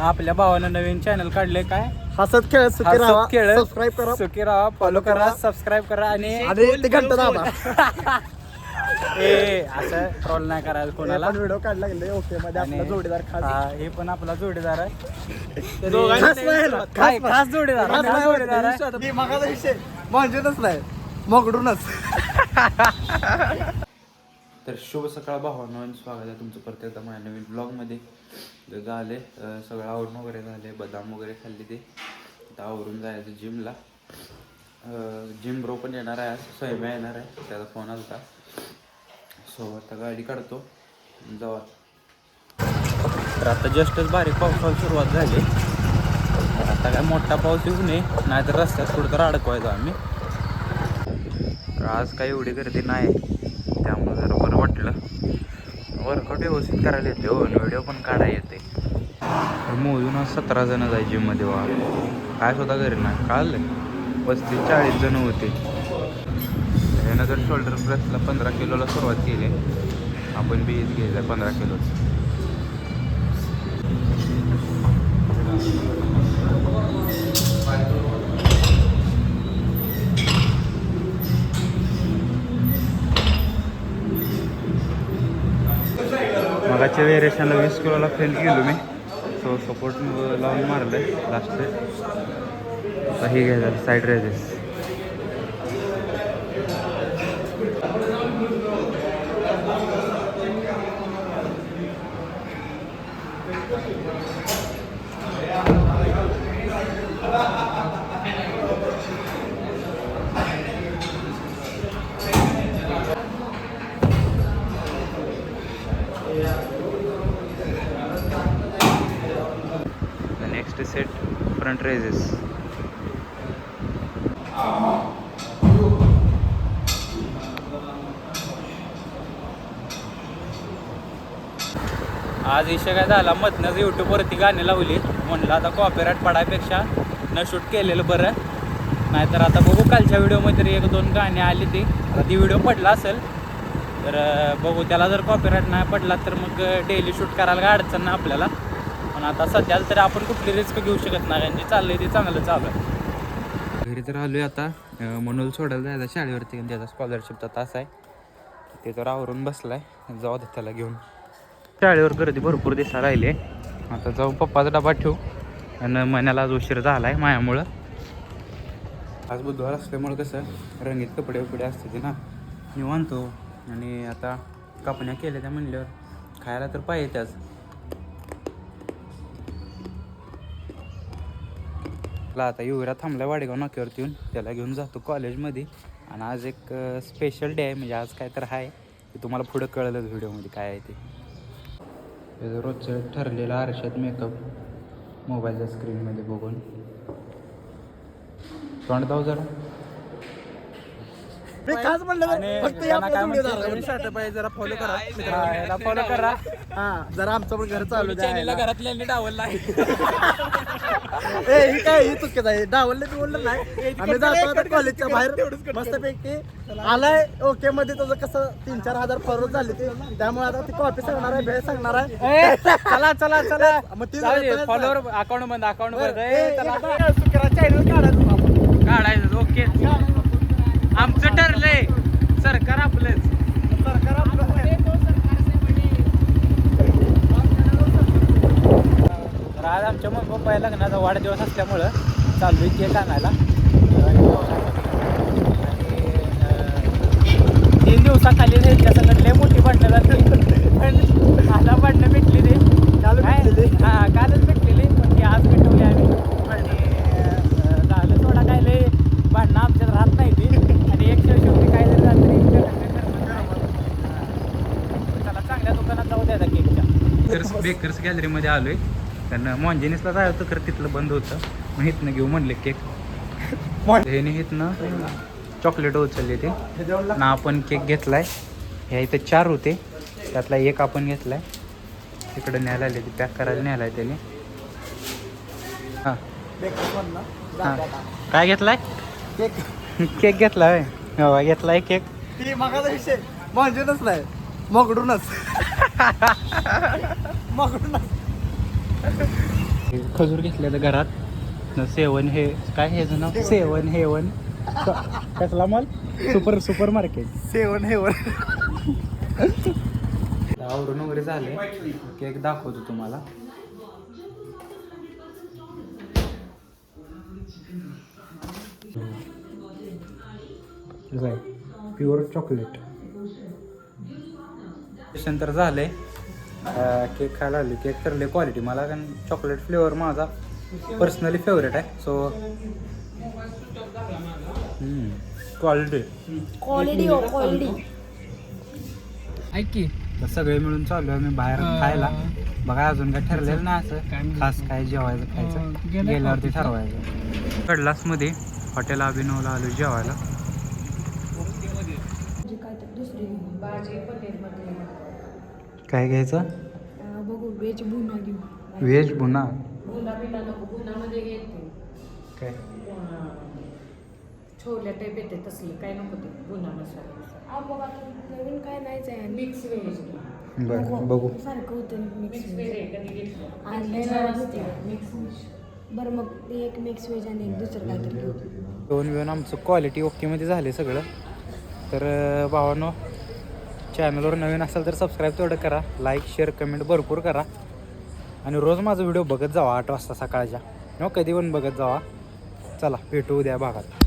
आपल्या भावानं नवीन चॅनल काढले काय हसत खेळत सुखी राहा हसत खेळत सबस्क्राईब करा सुखी राहा फॉलो करा सबस्क्राईब करा आणि आणि ते घंटा दाबा ए असं ट्रोल नाही करायचं कोणाला व्हिडिओ काढला गेले ओके मध्ये आपला आणि- जोडीदार खास हा, हे पण आपला जोडीदार आहे दोघांनी खास नाही ना, खास काय नाही. खास जोडीदार खास जोडीदार आहे. वाटतं. मी मगाचा विषय म्हणजेच नाही मगडूनच तर शुभ सकाळ भावानं स्वागत आहे तुमचं परत एकदा माझ्या नवीन ब्लॉगमध्ये झाले सगळं आवरून वगैरे झाले बदाम वगैरे खाल्ले ते. आता आवरून जायचं जिमला जिम ब्रो पण येणार आहे आज स्वयंम्या येणार आहे त्याचा फोन आला सो आता गाडी काढतो. जाऊ तर आता जस्टच बारीक पावसाला सुरुवात झाली. आता काय मोठा पाऊस येऊ नये नाहीतर रस्त्यात कुठं तर अडकवायचो आम्ही. तर आज काही एवढी गर्दी नाही त्यामुळे जरा बरं वाटलं वर्कआउट व्यवस्थित करायला येते हो व्हिडिओ पण काढायला येते. तर मोजून आज सतरा जण जाय जिममध्ये वा काय स्वतः घरी ना काल पस्तीस चाळीस जण होते. त्यानंतर शोल्डर प्रेसला पंधरा किलोला सुरुवात केली. आपण बी घ्यायचं पंधरा किलोचं. मगाच्या वेरिएशनला वीस किलोला फेल केलो मी. सो सपोर्ट लावून मारलं आहे लास्ट आता हे घ्यायचं साईड रेजेस फ्रंट आज विषय काय झाला मधनंच यूट्यूबवरती गाणी लावली. म्हणलं आता कॉपीराईट पडायपेक्षा न शूट केलेलं बरं. नाहीतर आता बघू कालच्या व्हिडिओमध्ये तरी एक दोन गाणी आली ती. आता ती व्हिडिओ पडला असेल तर बघू त्याला जर कॉपीराईट नाही पडला तर मग डेली शूट करायला काय अडचण नाही आपल्याला. पण आता सध्याला तरी आपण कुठली रिस्क घेऊ शकत नाही. आणि जे चाललंय ते चांगलं चालू आहे. घरी तर आलोय आता. म्हणून सोडायला जायचं शाळेवरती त्याचा स्कॉलरशिपचा तास आहे. ते तर आवरून बसलाय. जाऊ दे त्याला घेऊन. शाळेवर गर्दी भरपूर दिसा राहिली आता जाऊ पप्पाचा डबा ठेवू. आणि महिन्याला आज उशीर झाला आहे मायामुळं. आज बुधवार असल्यामुळं कसं रंगीत कपडे वपडे असते ते ना. निवांतो हो. आणि आता कापण्या केल्या त्या म्हणल्यावर खायला तर पाहिजे त्याच ला आता युवरा थांबला वाडेगाव नाक्यावरती येऊन. त्याला घेऊन जातो कॉलेजमध्ये. आणि आज एक स्पेशल डे आहे. म्हणजे आज काय तर आहे ते तुम्हाला पुढं कळलं व्हिडिओमध्ये काय आहे ते. रोजचं ठरलेलं आरशात मेकअप मोबाईलच्या स्क्रीनमध्ये बघून. तोंड दाव जरा. मी खास म्हणलं आणि फक्त काय म्हणते, जरा फॉलो करा. हा, याला फॉलो करा. हा जरा आमचं पण घर चालू द्या घरातल्यांनी डावलला ए ही काय ही चुकीचं आहे डावलले बिवललं नाही. आम्ही जातो आता कॉलेजच्या बाहेर. मस्तपैकी आलाय. ओके मध्ये तुझं कसं तीन चार हजार फॉरवर्ड झाले ते. त्यामुळे आता ती कॉपी सांगणार आहे भेळ सांगणार आहे. चला चला चला. मग ती जरा- फॉलोवर अकाउंट बंद अकाउंट बंद. ए, ए, चला. चॅनल काढायचं आपण. काढायचं ओके. आमचं ठरलंय. सरकार आपलंच. सरकार आपलं तर आज आमच्या मग पप्पा लग्नाचा वाढदिवस असल्यामुळं चालू आहे केक आणायला आणि, अं, तीन दिवसाखाली त्यांच्या संगत लय मोठी भांडणं झाली पण आता भांडणं भेटली ते काल काय? भेटलेली. हा कालच भेटलेली पण ती आज भेटवली आम्ही आणि अं, झालं थोडा काय लय भांडणं आमच्यात राहत नाही ती आणि एक शेवटी काय जरी झालं तरी चला चांगल्या दुकानात जाऊ द्या केकच्या बेकर्स गॅलरीमध्ये आलोय. कारण मॉन्जिनिसला जायचं होतं खरं तिथलं बंद होतं. मग इथनं घेऊ म्हणले केक ह्याने इथनं चॉकलेट उचलले ते. ना आपण केक घेतलाय. ह्या इथं चार होते. त्यातला एक आपण घेतलाय. तिकडे न्यायला आले ते पॅक करायला न्यायला आहे त्याने. हां. हां. काय घेतलाय? केक केक घेतलाय हो घेतलाय केक ती मगाचा विषय. म्हणजेच नाही. मगडूनच. खजूर घेतलेलं घरात. न सेवन हे काय हे नाव सेवन. हेवन. कसला mall? Super supermarket. Seven heaven. आवरून वगैरे झाले. केक दाखवतो तुम्हाला. प्युअर चॉकलेट तर झाले केक खायला लागले. केक तर लय क्वालिटी मला कारण चॉकलेट फ्लेवर माझा पर्सनली फेवरेट आहे. सो क्वालिटी क्वालिटी हो क्वालिटी ऐक. की तर सगळे मिळून चालू आहे मी बाहेर खायला. बघा अजून काय ठरलेलं नाही असं. खास काय जेवायचं खायचं. गेल्यावरती ठरवायचं. कडलासमध्ये हॉटेल अभिनवला आलो जेवायला म्हणजे काय तर दुसरी भाजी पनीरमध्ये काय घ्यायचं? बघू व्हेज बुना घेऊ. व्हेज बुना बुना बिना नको बुनामध्ये घेते काय? छोल्या टाईप येते तसलं काय नको ते बुना मसाला. बघा नवीन काय नाहीच आहे मिक्स व्हेज बरं बघू. सारखं होतं मिक्स व्हेज मिक्स बरं मग ते एक मिक्स व्हेज आणि एक दुसरं काहीतरी. दोन वेळून आमचं क्वालिटी ओकेमध्ये झाले सगळं. तर भावानो चॅनलवर नवीन असाल तर सबस्क्राईब तेवढं करा लाईक शेअर कमेंट भरपूर करा. आणि रोज माझा व्हिडिओ बघत जावा आठ वाजता सकाळच्या. किंवा कधी पण बघत जावा. चला भेटू उद्या भागात.